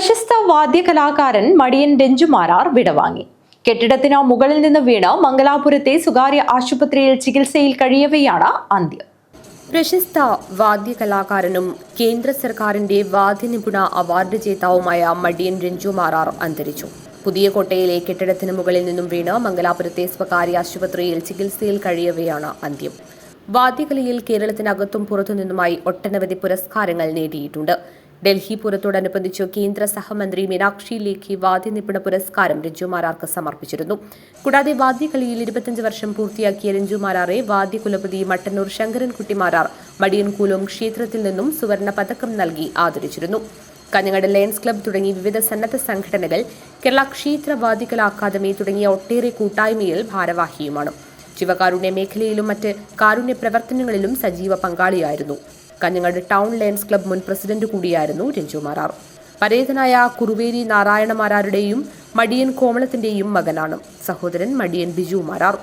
പ്രശസ്ത വാദ്യകലാകാരൻ മടിയൻ രഞ്ജുമാരാർ വിടവാങ്ങി. കെട്ടിടത്തിന് മുകളിൽ നിന്ന് വീണ് മംഗലാപുരത്തെ സ്വകാര്യ ആശുപത്രിയിൽ ചികിത്സയിൽ കഴിയവെയാണ് അന്ത്യം. പ്രശസ്ത വാദ്യകലാകാരനും കേന്ദ്ര സർക്കാരിന്റെ വാദ്യനിപുണ അവാർഡ് ജേതാവുമായ മടിയൻ രഞ്ജു മാറാർ അന്തരിച്ചു. പുതിയ കോട്ടയിലെ കെട്ടിടത്തിന് മുകളിൽ നിന്നും വീണ് മംഗലാപുരത്തെ സ്വകാര്യ ആശുപത്രിയിൽ ചികിത്സയിൽ കഴിയവെയാണ് അന്ത്യം. വാദ്യകലയിൽ കേരളത്തിനകത്തും പുറത്തുനിന്നുമായി ഒട്ടനവധി പുരസ്കാരങ്ങൾ നേടിയിട്ടുണ്ട്. ഡൽഹി പൂരത്തോടനുബന്ധിച്ച് കേന്ദ്ര സഹമന്ത്രി മീനാക്ഷി ലേഖി വാദ്യനിപുണ പുരസ്കാരം രഞ്ജു മാരാർക്ക് സമർപ്പിച്ചിരുന്നു. കൂടാതെ വാദ്യകലയിൽ ഇരുപത്തിയഞ്ച് വർഷം പൂർത്തിയാക്കിയ രഞ്ജു മാരാറെ വാദ്യകുലപതി മട്ടന്നൂർ ശങ്കരൻകുട്ടി മാരാർ മടിയൻകൂലം ക്ഷേത്രത്തിൽ നിന്നും സുവർണ പതക്കം നൽകി ആദരിച്ചിരുന്നു. കാഞ്ഞങ്ങാട് ലയൺസ് ക്ലബ്ബ് തുടങ്ങി വിവിധ സന്നദ്ധ സംഘടനകൾ കേരള ക്ഷേത്ര വാദ്യകലാ അക്കാദമി തുടങ്ങിയ ഒട്ടേറെ കൂട്ടായ്മയിൽ ഭാരവാഹിയുമാണ്. ജീവകാരുണ്യ മേഖലയിലും മറ്റ് കാരുണ്യ പ്രവർത്തനങ്ങളിലും സജീവ പങ്കാളിയായിരുന്നു. കാഞ്ഞങ്ങാട് ടൗൺ ലയൺസ് ക്ലബ്ബ് മുൻ പ്രസിഡന്റ് കൂടിയായിരുന്നു രഞ്ജു മാരാർ പരേതനായ കുറുവേരി നാരായണ മാരാരുടെയും മടിയൻ കോമളത്തിന്റെയും മകനാണ് സഹോദരൻ മടിയൻ ബിജു മാരാർ.